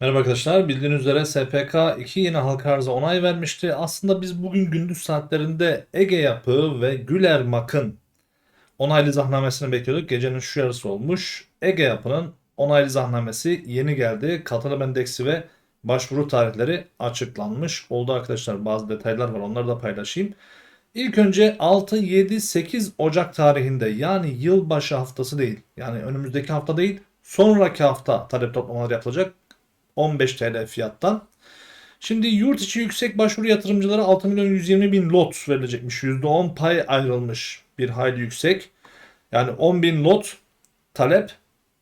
Merhaba arkadaşlar. Bildiğiniz üzere SPK 2 yeni halka arıza onay vermişti. Aslında biz bugün gündüz saatlerinde Ege Yapı ve Güler Mak'ın onaylı zahnamesini bekliyorduk. Gecenin şu yarısı olmuş. Ege Yapı'nın onaylı zahnamesi yeni geldi. Katılım endeksi ve başvuru tarihleri açıklanmış. Oldu arkadaşlar bazı detaylar var onları da paylaşayım. İlk önce 6, 7, 8 Ocak tarihinde yani yılbaşı haftası değil yani önümüzdeki hafta değil sonraki hafta talep toplamaları yapılacak. 15 TL fiyattan. Şimdi yurt içi yüksek başvuru yatırımcılara 6 milyon 120 bin lot verilecekmiş. %10 pay ayrılmış bir hayli yüksek. Yani 10 bin lot talep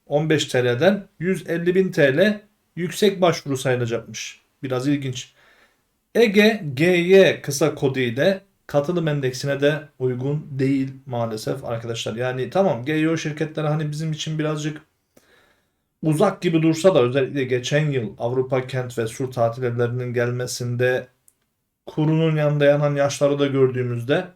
15 TL'den 150 bin TL yüksek başvuru sayılacakmış. Biraz ilginç. Ege GY kısa kodu ile katılım endeksine de uygun değil maalesef arkadaşlar. Yani tamam GYO şirketleri hani bizim için birazcık uzak gibi dursa da özellikle geçen yıl Avrupa kent ve sur tatil evlerinin gelmesinde kurunun yanında yanan yaşları da gördüğümüzde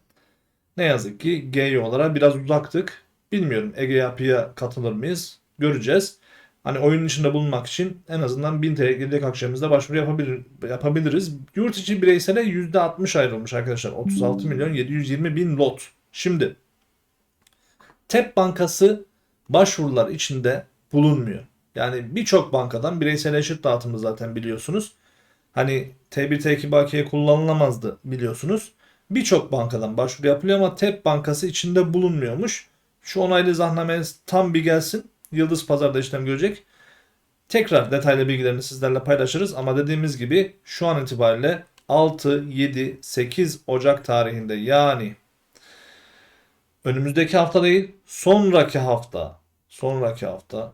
ne yazık ki GYO olarak biraz uzaktık. Bilmiyorum Ege Yapı'ya katılır mıyız? Göreceğiz. Hani oyunun içinde bulunmak için en azından 1000 TL gelecek akşamımızda başvuru yapabilir, yapabiliriz. Yurt içi bireysele %60 ayrılmış arkadaşlar. 36 milyon 720 bin lot. Şimdi TEP Bankası başvurular içinde bulunmuyor. Yani birçok bankadan bireysel eşit dağıtımı zaten biliyorsunuz. Hani T1 T2 bakiye kullanılamazdı biliyorsunuz. Birçok bankadan başvuru yapılıyor ama TEP bankası içinde bulunmuyormuş. Şu onaylı zahnameniz tam bir gelsin. Yıldız Pazar'da işlem görecek. Tekrar detaylı bilgilerini sizlerle paylaşırız ama dediğimiz gibi şu an itibariyle 6, 7, 8 Ocak tarihinde yani önümüzdeki hafta değil sonraki hafta sonraki hafta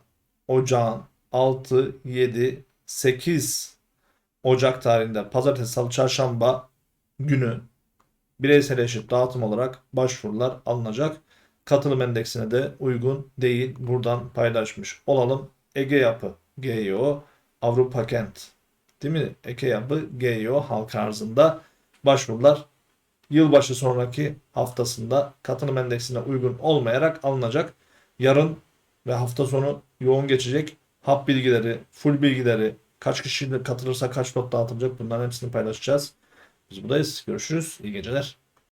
ocağın 6, 7, 8 Ocak tarihinde pazartesi, salı, çarşamba günü bireysel eşit dağıtım olarak başvurular alınacak. Katılım endeksine de uygun değil. Buradan paylaşmış olalım. Ege Yapı, GYO, Avrupa Kent. Değil mi? Ege Yapı, GYO halka arzında başvurular yılbaşı sonraki haftasında katılım endeksine uygun olmayarak alınacak. Yarın ve hafta sonu yoğun geçecek. Hap bilgileri, full bilgileri, kaç kişi katılırsa kaç not dağıtılacak bunların hepsini paylaşacağız. Biz buradayız. Görüşürüz. İyi geceler.